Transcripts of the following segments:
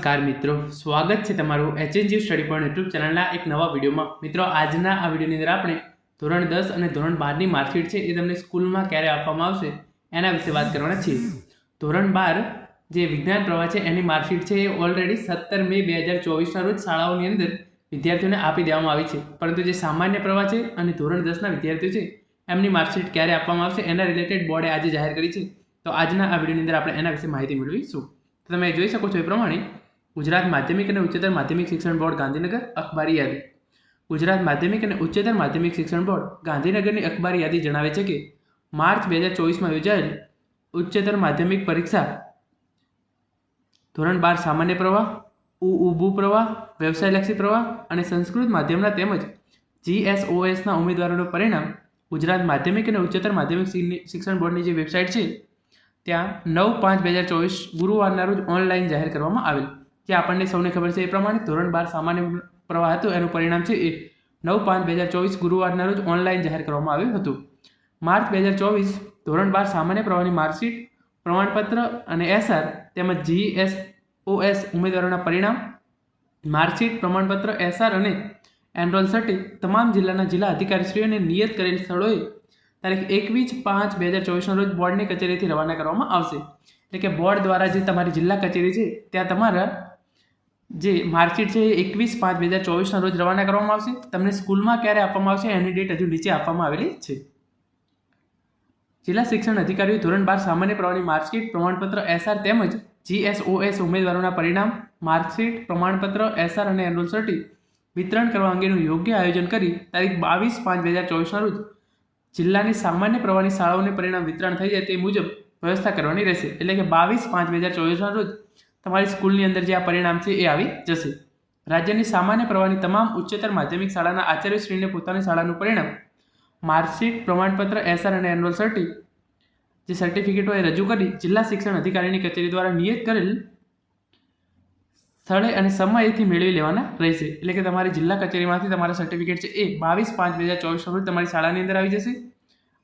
નમસ્કાર મિત્રો. સ્વાગત છે તમારું એચએનજી સ્ટડી પોઈન્ટ યુટ્યુબ ચેનલના એક નવા વિડીયોમાં. મિત્રો, આજના આ વિડીયોની અંદર આપણે ધોરણ દસ અને ધોરણ બારની માર્કશીટ છે એ તમને સ્કૂલમાં ક્યારે આપવામાં આવશે એના વિશે વાત કરવાના છીએ. ધોરણ બાર જે વિજ્ઞાન પ્રવાહ છે એની માર્કશીટ છે એ ઓલરેડી સત્તર મે બે હજાર ચોવીસના રોજ શાળાઓની અંદર વિદ્યાર્થીઓને આપી દેવામાં આવી છે. પરંતુ જે સામાન્ય પ્રવાહ છે અને ધોરણ દસના વિદ્યાર્થીઓ છે, એમની માર્કશીટ ક્યારે આપવામાં આવશે એના રિલેટેડ બોર્ડે આજે જાહેર કરી છે. તો આજના આ વિડીયોની અંદર આપણે એના વિશે માહિતી મેળવીશું. તમે જોઈ શકો છો એ પ્રમાણે ગુજરાત માધ્યમિક અને ઉચ્ચતર માધ્યમિક શિક્ષણ બોર્ડ ગાંધીનગર અખબારી યાદી. ગુજરાત માધ્યમિક અને ઉચ્ચતર માધ્યમિક શિક્ષણ બોર્ડ ગાંધીનગરની અખબારી યાદી જણાવે છે કે માર્ચ બે હજાર ચોવીસમાં યોજાયેલ ઉચ્ચતર માધ્યમિક પરીક્ષા ધોરણ બાર સામાન્ય પ્રવાહ, ઉ ઉભુ પ્રવાહ, વ્યવસાયલક્ષી પ્રવાહ અને સંસ્કૃત માધ્યમના તેમજ જીએસઓએસના ઉમેદવારોનું પરિણામ ગુજરાત માધ્યમિક અને ઉચ્ચતર માધ્યમિક શિક્ષણ બોર્ડની જે વેબસાઇટ છે, ત્યાં નવ પાંચ બે હજાર ચોવીસ ગુરુવારના રોજ ઓનલાઈન જાહેર કરવામાં આવેલ. જે આપણને સૌને ખબર છે એ પ્રમાણે ધોરણ બાર સામાન્ય પ્રવાહ હતો. એનું પરિણામ છે એ નવ પાંચ બે હજાર ચોવીસ ગુરુવારના રોજ ઓનલાઈન જાહેર કરવામાં આવ્યું હતું. માર્ચ બે હજાર ચોવીસ ધોરણ બાર સામાન્ય પ્રવાહની માર્કશીટ, પ્રમાણપત્ર અને એસઆર તેમજ જીએસઓએસ ઉમેદવારોના પરિણામ, માર્કશીટ, પ્રમાણપત્ર એસઆર અને એનરોલ સર્ટી તમામ જિલ્લાના જિલ્લા અધિકારીશ્રીઓને નિયત કરેલ સ્થળોએ તારીખ એકવીસ પાંચ બે હજાર ચોવીસના રોજ બોર્ડની કચેરીથી રવાના કરવામાં આવશે. એટલે કે બોર્ડ દ્વારા જે તમારી જિલ્લા કચેરી છે, ત્યાં તમારા જે માર્કશીટ છે એ એકવીસ પાંચ બે હજાર ચોવીસના રોજ રવાના કરવામાં આવશે. તમને સ્કૂલમાં ક્યારે આપવામાં આવશે? એની ડેટ હજુ નીચે આપવામાં આવેલી છે. જિલ્લા શિક્ષણ અધિકારીઓ ધોરણ બાર સામાન્ય પ્રવાહની માર્કશીટ, પ્રમાણપત્ર એસઆર તેમજ જીએસઓએસ ઉમેદવારોના પરિણામ, માર્કશીટ, પ્રમાણપત્ર એસઆર અને એનરોલ સર્ટી વિતરણ કરવા અંગેનું યોગ્ય આયોજન કરી તારીખ બાવીસ પાંચ બે હજાર ચોવીસના રોજ જિલ્લાની સામાન્ય પ્રવાહની શાળાઓને પરિણામ વિતરણ થઈ જાય તે મુજબ વ્યવસ્થા કરવાની રહેશે. એટલે કે બાવીસ પાંચ બે હજાર ચોવીસના રોજ તમારી સ્કૂલની અંદર જે આ પરિણામ છે એ આવી જશે. રાજ્યની સામાન્ય પ્રવાહની તમામ ઉચ્ચતર માધ્યમિક શાળાના આચાર્યશ્રીને પોતાની શાળાનું પરિણામ. માર્કશીટ, પ્રમાણપત્ર, એસઆર અને એન્યુઅલ સર્ટી. જે સર્ટિફિકેટો એ રજૂ કરી જિલ્લા શિક્ષણ અધિકારીની કચેરી દ્વારા નિયત કરેલ સ્થળે અને સમયથી મેળવી લેવાના રહેશે. એટલે કે તમારી જિલ્લા કચેરીમાંથી તમારા સર્ટિફિકેટ છે એ બાવીસ પાંચ બે હજાર ચોવીસના રોજ તમારી શાળાની અંદર આવી જશે.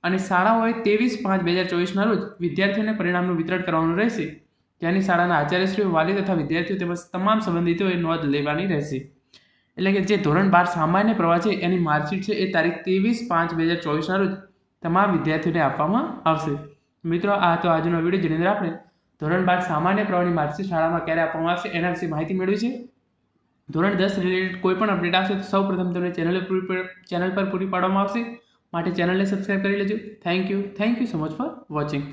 અને શાળાઓએ ત્રેવીસ પાંચ બે હજાર ચોવીસના રોજ વિદ્યાર્થીઓને પરિણામનું વિતરણ કરવાનું રહેશે. ત્યાંની શાળાના આચાર્યશ્રીઓ, વાલી તથા વિદ્યાર્થીઓ તેમજ તમામ સંબંધિતોએ નોંધ લેવાની રહેશે. એટલે કે જે ધોરણ બાર સામાન્ય પ્રવાહ છે, એની માર્કશીટ છે, એ તારીખ ત્રેવીસ પાંચ બે હજાર ચોવીસના રોજ તમામ વિદ્યાર્થીઓને આપવામાં આવશે. મિત્રો, આ હતો આજનો વીડિયો. જેની અંદર આપણે ધોરણ બાર સામાન્ય પ્રવાહની માર્કશીટ શાળામાં ક્યારે આપવામાં આવશે એના વિશે માહિતી મેળવી છે. ધોરણ દસ રિલેટેડ કોઈ પણ અપડેટ આવશે, તો સૌ પ્રથમ તમને ચેનલ પૂરી ચેનલ પર પૂરી પાડવામાં આવશે. માટે ચેનલને સબસ્ક્રાઈબ કરી લેજો. Thank you thank you so much for watching